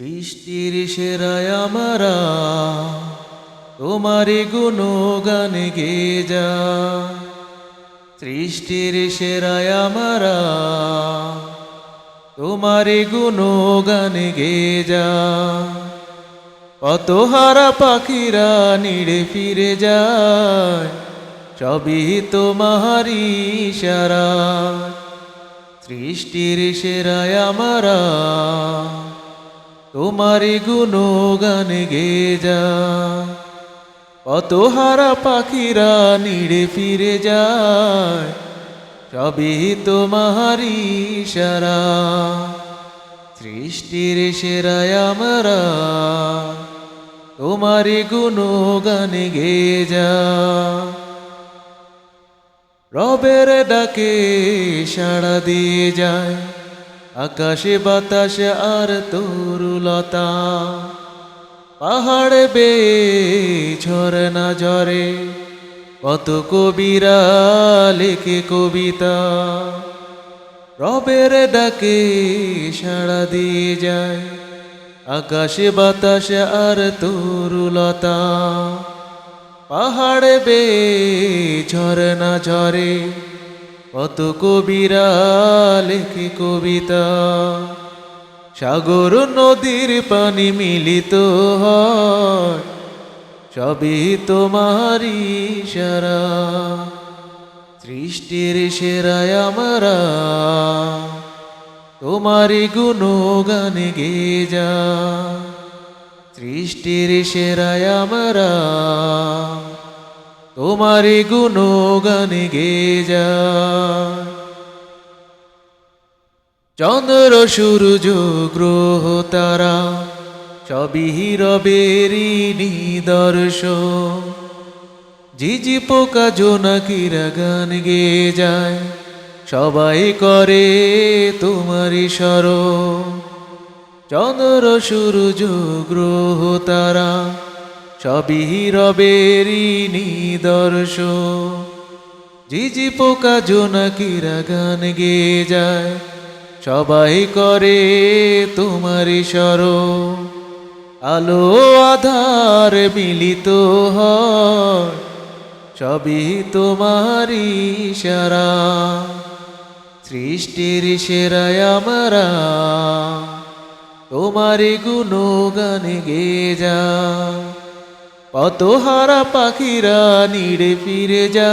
সৃষ্টির সেরায় আমারা তোমারি গুণগান গে যা। সৃষ্টির সেরায় আমারা তোমারি গুণগান গে যা। কত হারা পাখিরা নিড়ে ফিরে যায়, সবই তোমারি সারা সৃষ্টির সেরায় আমারা তোমারি গুণগান গে যা কত হারা পাখিরা নিড়ে ফিরে যায়, সবই তোমারি সারা সৃষ্টির সেরায় আমরা তোমারি গুণগান গে যা রবের ডাকে সাড়া দিয়ে যায় আকাশে বাতাসে আর তরুলতা। পাহাড়ে বে ঝরে না ঝরে, কত কবিরা লেখে কবিতা। রবের ডাকে সাড়া দিয়ে যায়, আকাশে বাতাসে আর তরুলতা। পাহাড়ে বে ঝরে না ঝরে কত কবিরা লেখে কবিতা? সাগর নদীর পানি মিলিত হয়, সবই তোমারি সারা সৃষ্টির সেরায় আমরা তোমারি গুণগান গে যা। সৃষ্টির সেরায় আমরা তোমারি গুণগান গে যা চন্দ্র, সূর্য, গ্রহ, তারা সবই রবেরই নিদর্শ ঝিঝি পোকা জোনাকিরা গান গে যায় সবাই করে তোমারি সর চন্দ্র, সূর্য, গ্রহ, তারা সবই রবেরই নিদর্শ ঝিঝি পোকা জোনাকিরা গান গে যায়, সবাই করে তোমারি সর আলো আধার মিলিত হয় তোমারি সারা। সৃষ্টির সেরায় আমরা তোমারি গুণগান গে যা কত হারা পাখিরা নিড়ে ফিরে যা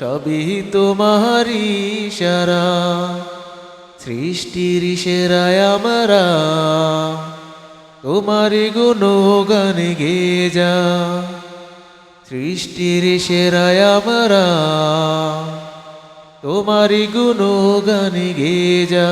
সবই তোমারি সারা সৃষ্টির সেরায় আমরা, তোমারি গুণগান গে যা সৃষ্টির সেরায় আমরা, তোমারি গুণগান গে যা